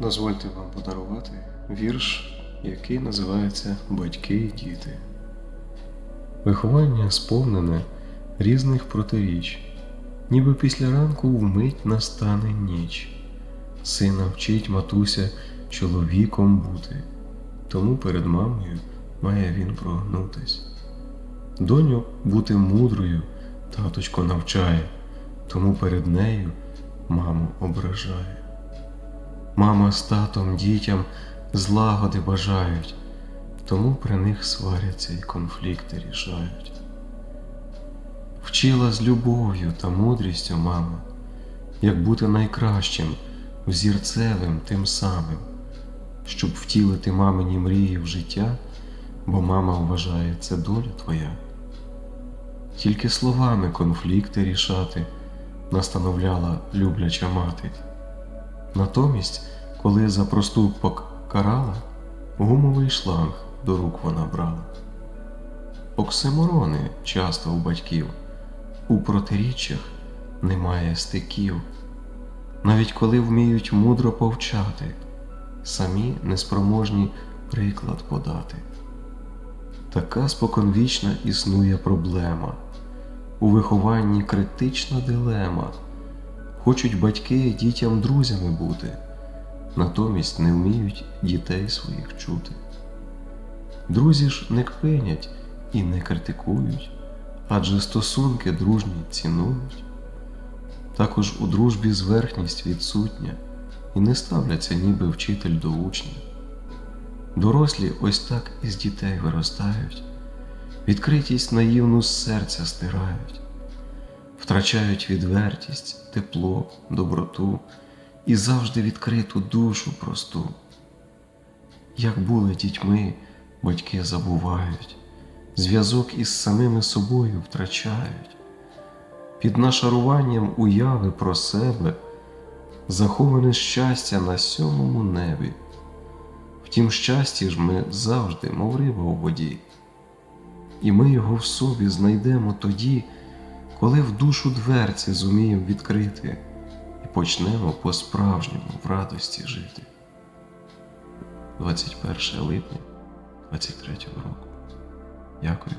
Дозвольте вам подарувати вірш, який називається Батьки і діти. Виховання сповнене різних протиріч, ніби після ранку вмить настане ніч. Сина вчить матуся чоловіком бути, тому перед мамою має він прогнутись. Доню бути мудрою, таточко навчає, тому перед нею маму ображає. Мама з татом дітям злагоди бажають, тому при них сваряться і конфлікти рішають. Вчила з любов'ю та мудрістю мама, як бути найкращим, взірцевим тим самим, щоб втілити мамині мрії в життя, бо мама вважає це доля твоя. Тільки словами конфлікти рішати настановляла любляча мати. Натомість, коли за проступок карала, гумовий шланг до рук вона брала. Оксиморони часто у батьків, у протиріччях немає стиків, навіть коли вміють мудро повчати, самі неспроможні приклад подати. Така споконвічна існує проблема, у вихованні критична дилема. Хочуть батьки дітям друзями бути, натомість не вміють дітей своїх чути. Друзі ж не кпинять і не критикують, адже стосунки дружні цінують. Також у дружбі зверхність відсутня і не ставляться ніби вчитель до учня. Дорослі ось так із дітей виростають, відкритість наївну з серця стирають втрачають відвертість, тепло, доброту і завжди відкриту душу просту. Як були дітьми, батьки забувають, зв'язок із самими собою втрачають, під нашаруванням уяви про себе заховане щастя на сьомому небі. Втім, щастя ж ми завжди, мов риба у воді, і ми його в собі знайдемо тоді коли в душу дверці зуміємо відкрити і почнемо по-справжньому в радості жити. 21 липня 23 року. Дякую.